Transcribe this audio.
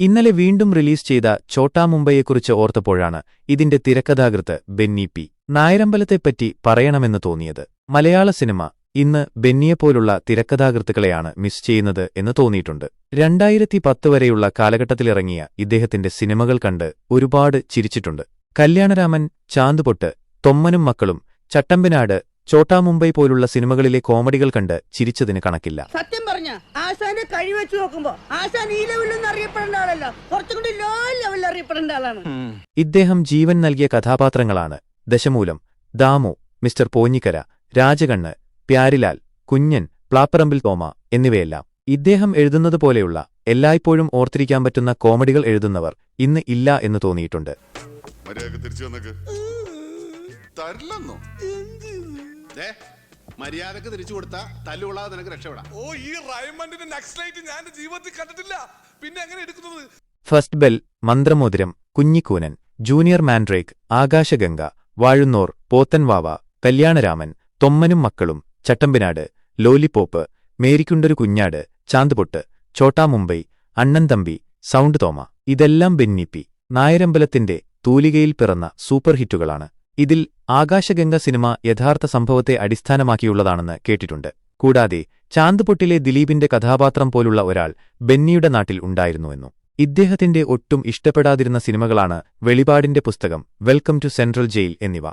ഇന്നലെ വീണ്ടും റിലീസ് ചെയ്ത ഛോട്ടാ മുംബൈയെക്കുറിച്ച് ഓർത്തപ്പോഴാണ് ഇതിന്റെ തിരക്കഥാകൃത്ത് ബെന്നി പി. നായരമ്പലത്തെപ്പറ്റി പറയണമെന്ന് തോന്നിയത്. മലയാള സിനിമ ഇന്ന് ബെന്നിയെപ്പോലുള്ള തിരക്കഥാകൃത്തുക്കളെയാണ് മിസ് ചെയ്യുന്നത് എന്ന് തോന്നിയിട്ടുണ്ട്. രണ്ടായിരത്തി പത്ത് വരെയുള്ള കാലഘട്ടത്തിലിറങ്ങിയ ഇദ്ദേഹത്തിന്റെ സിനിമകൾ കണ്ട് ഒരുപാട് ചിരിച്ചിട്ടുണ്ട്. കല്യാണരാമൻ ചാന്തുപൊട്ട് തൊമ്മനും മക്കളും ചട്ടമ്പിനാട് ചോട്ടാ മുംബൈ പോലുള്ള സിനിമകളിലെ കോമഡികൾ കണ്ട് ചിരിച്ചതിന് കണക്കില്ല. സത്യം പറഞ്ഞ ആശാന്റെ കഴി വെച്ച് നോക്കുമ്പോ ആശാൻ ഈ ലെവലിലൊന്നും അറിയപ്പെടേണ്ട ആളല്ല കുറച്ചും കൂടി ലോ ലെവലിൽ അറിയപ്പെടേണ്ട ആളാണ്. ഇദ്ദേഹം ജീവൻ നൽകിയ കഥാപാത്രങ്ങളാണ്. ദശമൂലം ദാമു മിസ്റ്റർ പോഞ്ഞിക്കര രാജകണ്ണ് പ്യാരിലാൽ കുഞ്ഞൻ പ്ലാപ്പറമ്പിൽ തോമ എന്നിവയെല്ലാം. ഇദ്ദേഹം എഴുതുന്നത് എഴുതുന്നതുപോലെയുള്ള എല്ലായ്പ്പോഴും ഓർത്തിരിക്കാൻ പറ്റുന്ന കോമഡികൾ എഴുതുന്നവർ ഇന്ന് ഇല്ല എന്ന് തോന്നിയിട്ടുണ്ട്. തിരിച്ചു വന്നേക്ക്. തരില്ലെന്നോ? മര്യാദയ്ക്ക് തിരിച്ചു കൊടുത്താ തല്ലുകൊള്ളാതെ നിനക്ക് രക്ഷപ്പെടാം. ഓ ഈ റൈമണ്ടിന്റെ നെക്സ്റ്റ് ലൈറ്റ് ഞാൻ എന്റെ ജീവിതത്തിൽ കണ്ടിട്ടില്ല. പിന്നെ എങ്ങനെ എടുക്കുന്നത്? First Bell Manthramothiram Kunjikoonan Junior Mandrake Akashaganga Vazhunnor Pothanvava Kalyanaraman തൊമ്മനും മക്കളും ചട്ടമ്പിനാട് ലോലിപോപ്പ് മേരിക്കുണ്ടൊരു കുഞ്ഞാട് ചാന്ത്പൊട്ട് ചോട്ടാ മുംബൈ അണ്ണൻ തമ്പി സൗണ്ട് തോമ. ഇതെല്ലാം ബെന്നിപ്പി നായരമ്പലത്തിന്റെ തൂലികയിൽ പിറന്ന സൂപ്പർ ഹിറ്റുകളാണ് ഇതിൽ ആകാശഗംഗ സിനിമ യഥാർത്ഥ സംഭവത്തെ അടിസ്ഥാനമാക്കിയുള്ളതാണെന്ന് കേട്ടിട്ടുണ്ട്. കൂടാതെ ചാന്ദ്പൊട്ടിലെ ദിലീപിന്റെ കഥാപാത്രം പോലുള്ള ഒരാൾ ബെന്നിയുടെ നാട്ടിൽ ഉണ്ടായിരുന്നുവെന്നും ഇദ്ദേഹത്തിന്റെ ഒട്ടും ഇഷ്ടപ്പെടാതിരുന്ന സിനിമകളാണ് വെളിപാടിന്റെ പുസ്തകം വെൽക്കം ടു സെൻട്രൽ ജയിൽ എന്നിവ.